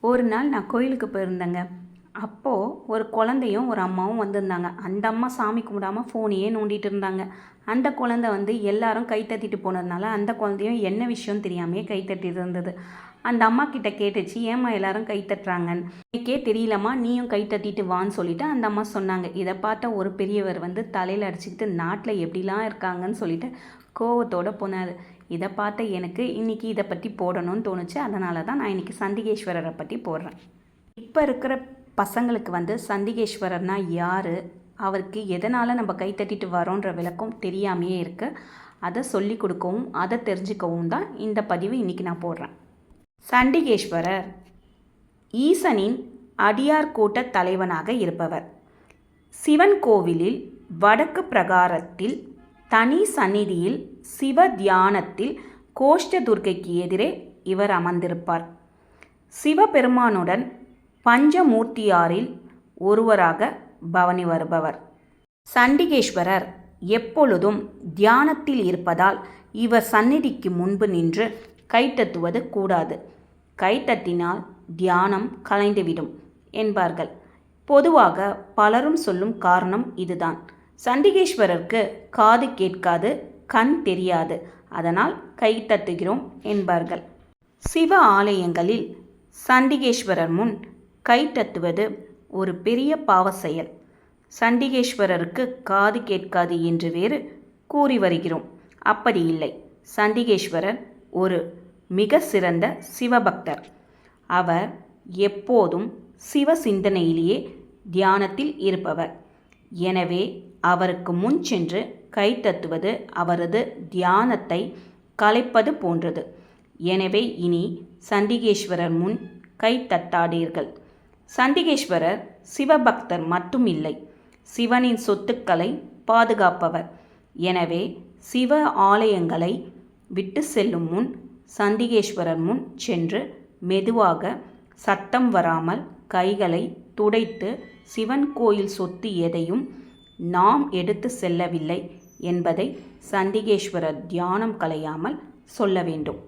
ஒரு நாள் நான் கோயிலுக்கு போயிருந்தேங்க. அப்போது ஒரு குழந்தையும் ஒரு அம்மாவும் வந்திருந்தாங்க. அந்த அம்மா சாமி கும்பிடாம ஃபோனையே நோண்டிகிட்டு இருந்தாங்க. அந்த குழந்தை வந்து எல்லாரும் கை தட்டிட்டு போனதுனால அந்த குழந்தையும் என்ன விஷயம் தெரியாமையே கை தட்டிட்டு இருந்தது. அந்த அம்மா கிட்ட கேட்டுச்சு ஏம்மா எல்லாரும் கை தட்டுறாங்கன்னு? எனக்கே தெரியலம்மா நீயும் கை தட்டிட்டு வான்னு சொல்லிட்டு அந்த அம்மா சொன்னாங்க. இதை பார்த்த ஒரு பெரியவர் வந்து தலையில் அடிச்சுக்கிட்டு நாட்டில் எப்படிலாம் இருக்காங்கன்னு சொல்லிட்டு கோவத்தோடு போனார். இதை பார்த்த எனக்கு இன்னைக்கு இதை பற்றி போடணும்னு தோணுச்சு. அதனால தான் நான் இன்னைக்கு சண்டிகேஸ்வரரை பற்றி போடுறேன். இப்போ இருக்கிற பசங்களுக்கு வந்து சந்திகேஸ்வரர்னா யார்? அவருக்கு எதனால் நம்ம கைத்தட்டிட்டு வரோன்ற விளக்கம் தெரியாமையே இருக்குது அதை சொல்லி கொடுக்கவும் அதை தெரிஞ்சுக்கவும் தான் இந்த பதிவு இன்றைக்கி நான் போடுறேன். சண்டிகேஸ்வரர் ஈசனின் அடியார் கூட்ட தலைவனாக இருப்பவர். சிவன் கோவிலில் வடக்கு பிரகாரத்தில் தனி சந்நிதியில் சிவ தியானத்தில் கோஷ்ட துர்க்கைக்கு எதிரே இவர் அமர்ந்திருப்பார். சிவபெருமானுடன் பஞ்சமூர்த்தியாரில் ஒருவராக பவனி வருபவர். சண்டிகேஸ்வரர் எப்பொழுதும் தியானத்தில் இருப்பதால் இவர் சந்நிதிக்கு முன்பு நின்று கைத்தட்டுவது கூடாது. கைத்தட்டினால் தியானம் கலைந்துவிடும் என்பார்கள். பொதுவாக பலரும் சொல்லும் காரணம் இதுதான். சண்டிகேஸ்வரருக்கு காது கேட்காது கண் தெரியாது. அதனால் கை தட்டுகிறோம் என்பார்கள். சிவ ஆலயங்களில் சண்டிகேஸ்வரர் முன் கை தட்டுவது ஒரு பெரிய பாவ செயல். சண்டிகேஸ்வரருக்கு காது கேட்காது என்று வேறு கூறி வருகிறோம். அப்படி இல்லை. சண்டிகேஸ்வரர் ஒரு மிக சிறந்த சிவபக்தர். அவர் எப்போதும் சிவ சிந்தனையிலேயே தியானத்தில் இருப்பவர். எனவே அவருக்கு முன் சென்று கை தத்துவது அவரது தியானத்தை கலைப்பது போன்றது. எனவே இனி சண்டிகேஸ்வரர் முன் கை தட்டாதீர்கள் சண்டிகேஸ்வரர் சிவபக்தர் மட்டும் இல்லை சிவனின் சொத்துக்களை பாதுகாப்பவர். எனவே சிவ ஆலயங்களை விட்டு செல்லும் முன் சண்டிகேஸ்வரர் முன் சென்று மெதுவாக சத்தம் வராமல் கைகளை துடைத்து சிவன் கோயில் சொத்து எதையும் நாம் எடுத்து செல்லவில்லை என்பதை சண்டிகேஸ்வரர் தியானம் கலையாமல் சொல்ல வேண்டும்.